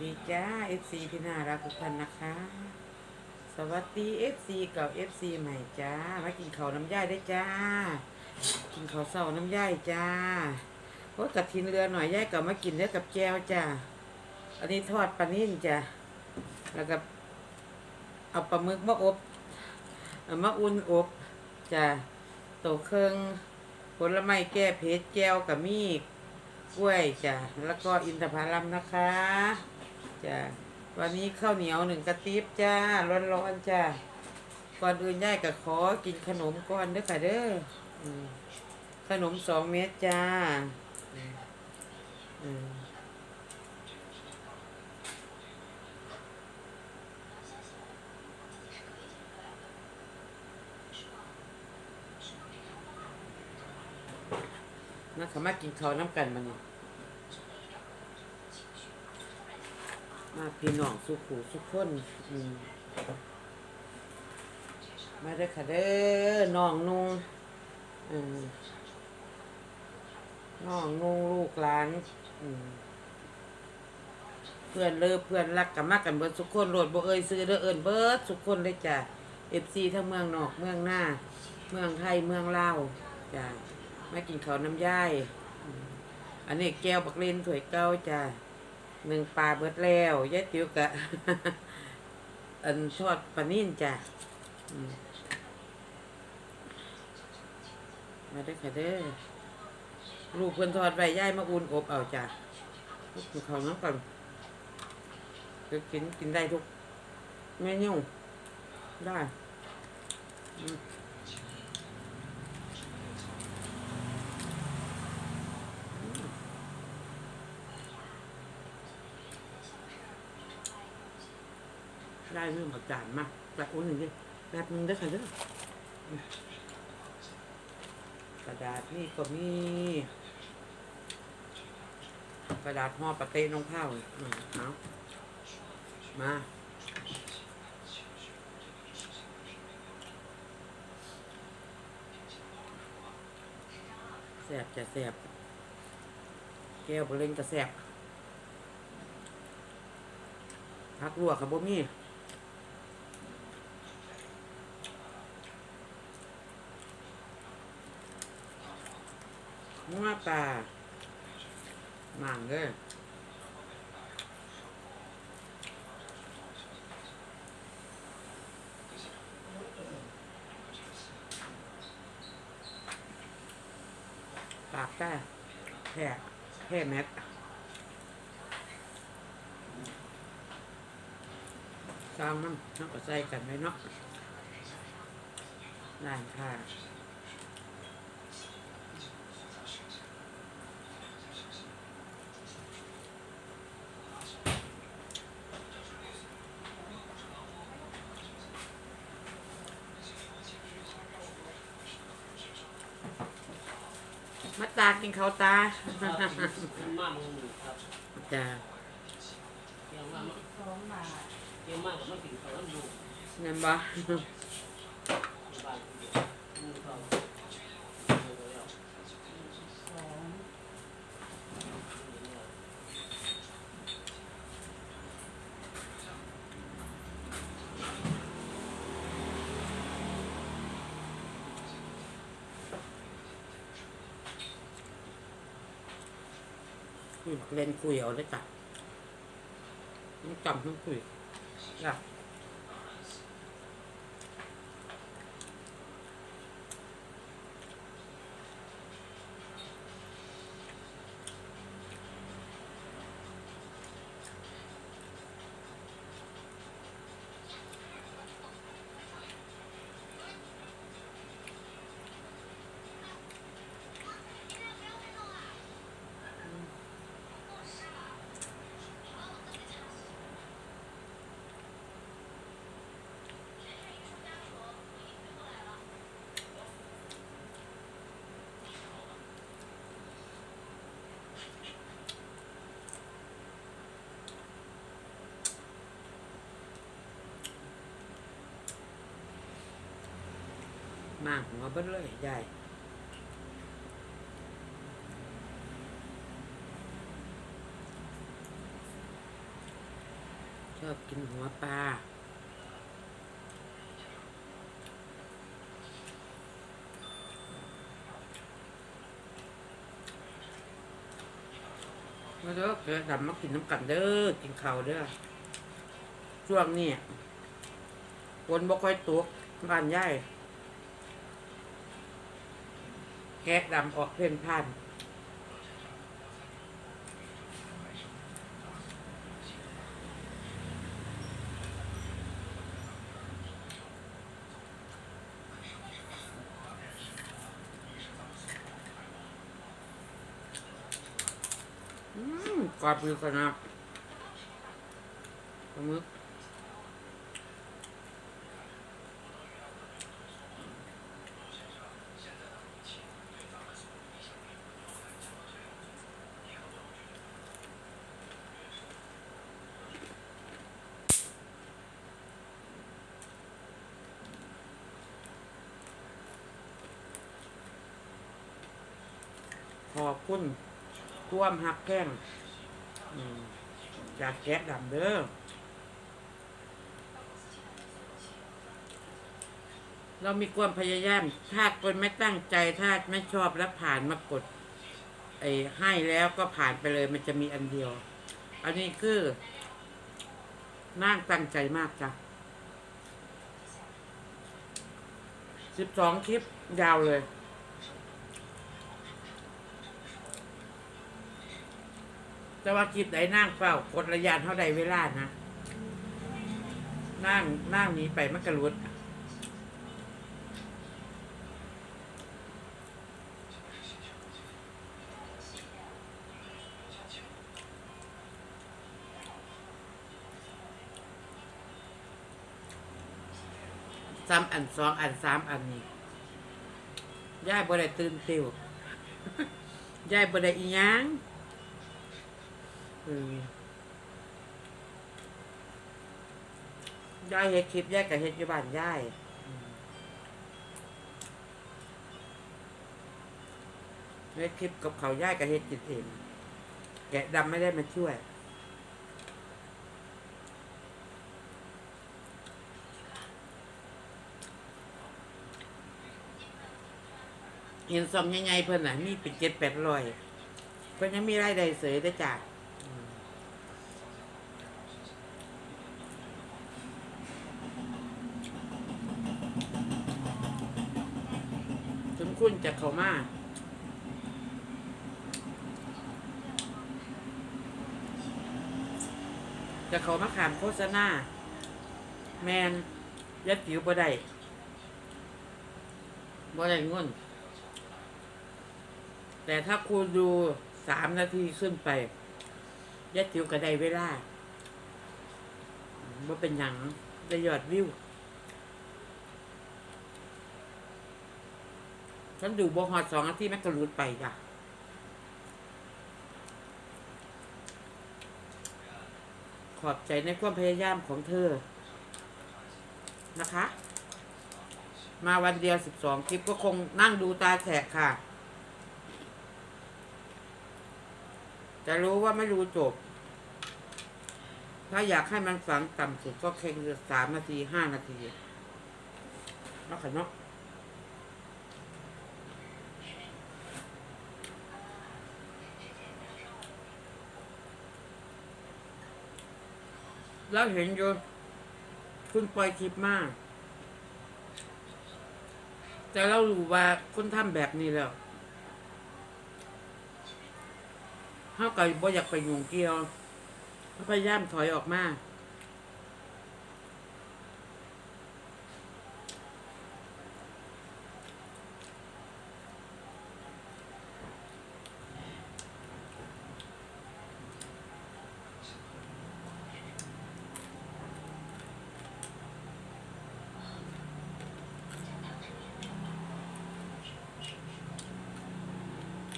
ดีจ้า FC ที่น่ารักทุกท่านนะคะ สวัสดี FC กับ FC ใหม่จ้า มากินข้าวน้ำย่ายได้จ้า กินข้าวเศร้าน้ำย่ายจ้าโอ้กระทินเรือหน่อยย่ายกับมากินเนื้อกับแจวจ้า อันนี้ทอดปลานิ่นจ้า แล้วก็เอาปลาหมึกมาอบมาอุ่นอบจ้าโตเครื่องผลไม้แก้เผ็ดแก้วกับมีกล้วยจ้ะ แล้วก็อินทผลัมนะคะ จ้ะวันนี้ข้าวเหนียวหนึ่งกระติบจ้าร้อนๆจ้าก่อนอื่นย่ายก็ขอกินขนมก่อนเด้อค่ะเด้อขนมสองเม็ดจ้าอืมาขมากินข้าวน้ำกันมาเนี่ย มาพี่น้องสุขูสุขคนอืมมาเด้อค่ะเด้อน้องนุ่งอืมน้องนุ่งลูกหลานอืมเพื่อนเลิฟเพื่อนรักกันมากกันเบิดสุกคนโหลดบ่เอ่ยซื้อเด้อเอิญเบิดสุกคนเลยจ้ะเอฟซีทั้งเมืองนอกเมืองหน้า เมืองไทยเมืองลาวจ้ะมากินข้าวน้ำย่าย อันนี้แก้วบักเลนถวยเก้าจ้ะ หนึ่งปลาเบิดแล้วยายติ๋วกะ อันทอดปลานิ่นจ้ะมาเด้อค่ะเด้อลูกเพิ่อนทอดไว้ย่ายมาอุ่นอบเอาจ้ะกินข้าวน้ำกันคือกินกินได้ทุกเมนูได้อืมได้ เรื่องประจานมากแบบอุ่นหนึ่งดิแบบนึงได้ค่ะเด้อกระดาษนี่ก็มี กระดาษห่อปะเต้น้องข้าวอืมเอามาแสบจะแสบแก้วบะเล่นจะแสบพักลวกครับบ่มี มัวปลาหมั่งเด้อปากได้แค่แค่เม็ดซองมันเราก็ใส่กันไว้เนาะได้ค่ะ มาตากินเขาวตาครับมากมึงครับจ้าเกี่ยวมากสองบาทเกี่ยวมากกับไม่ถึงเขาแล้วดูเงินบ่ บ้านมึงเขา สอง คุยเล่นคุยเอาเลยจ้ะต้องจำต้องคุยจ้ะ มาหัวเบิ้เลยยายอบกินหัวปลามาเด้อเกิดดำมากินน้ำกันเด้อ กินข้าวเด้อ ช่วงนี้ฝนบ่ค่อยตกบ้านใหญ่ แกะดำออกเพ่นพ่าน อืมกรอบอยู่กันนะปลาห ขอบคุณท่วมหักแข้งอืมจากแกะดำเด้อเรามีความพยายาม ถ้าคนไม่ตั้งใจ ถ้าไม่ชอบแล้วผ่านมากด ไอ้ให้แล้วก็ผ่านไปเลย มันจะมีอันเดียว อันนี้คือนั่งตั้งใจมากจ้ะสิบสองคลิปยาวเลย แต่ว่าคลิปไหนนั่งเฝ้ากดระยะเท่าใดเวลานะนั่งนั่งนี้ไปมันกระลุดสามอันสองอันสามอันนี้ยายบ่ได้ตื่นเติวยายบ่ได้อีหยัง ยายเฮ็ดคลิปยายก็เฮ็ดอยู่บ้านยายอืมเฮ็ดคลิปกับเขาวยายก็เฮ็ดกินเองแกะดำไม่ได้มาช่วยเห็นซอมใหญ่ๆเพิ่นน่ะ มีเป็นเจ็ดแปดร้อยเพิ่นยังมีรายได้เสยได้จ้ะอืม ถึงคุณจะเขามาจะเขามาขามโฆษณาแมนยัดผิวบ่ได้บ่ได้เงินแต่ถ้าคุณดูสามนาทีขึ้นไป ยัดจิ๋วก็ไดเวลาว่าเป็นหยังได้ยอดวิว ฉันดูบฮอดสองนาทีแม่ก็หลุดไปจ้ะขอบใจในความพยายามของเธอ นะคะ มาวันเดียวสิบสองคลิปก็คงนั่งดูตาแฉะค่ะ จะรู้ว่าไม่รู้จบ ถ้าอยากให้มันฝังต่ำสุดก็แค่สามนาทีห้านาทีเนาะค่ะเนาะ แล้วเห็นอยู่คุณปล่อยคลิปมาก แต่เรารู้ว่าคุณทำแบบนี้แล้วเขาก็บ่อยากไปยุ่งเกี่ยวพยายามถอยออกมา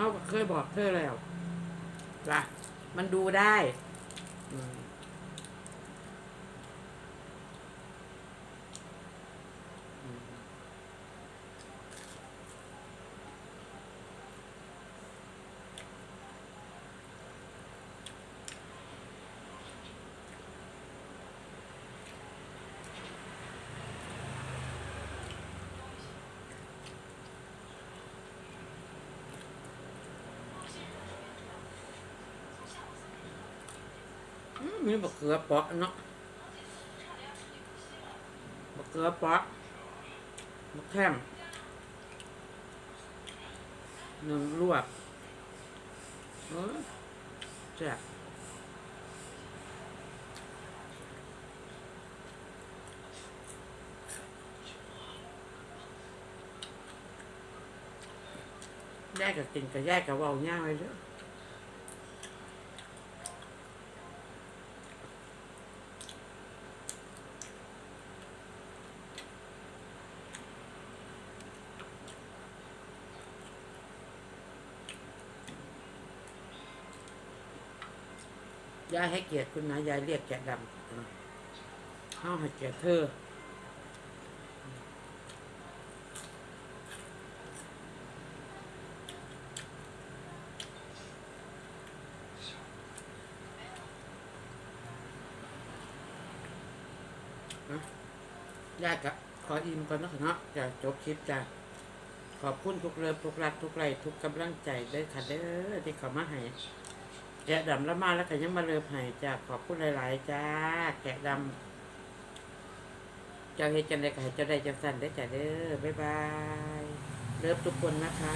เขาก็เคยบอกเธอแล้วล่ะ มันดูได้ อืม มีบักเขือเปาะเนาะบักเขือเปาะบักแข้มหนึ่งลวกเออแซ่บแยกกับกินกับแยกกับเว่าง่ายเลยเด้อ ยายให้เกียรติคุณนะยายเรียกแกะดำอะเฮาให้เกียรติเธอยายกับขออิมก่อนนะคะเนาะจะจบคลิปจ้ะขอบคุณทุกเรือทุกรักทุกไรทุกกำลังใจเด้อค่ะเด้อที่เขามาให้ กะดำแล้วมาแล้วก็ยังมาเลิฟให้จ้าขอบคุณหลาย ๆ จ้า แกะดำเจ้าเฮ็ดจังไดก็ให้เจ้าได้จังสั่นได้จ้าเด้อบ๊ายบาย เลิฟทุกคนนะคะ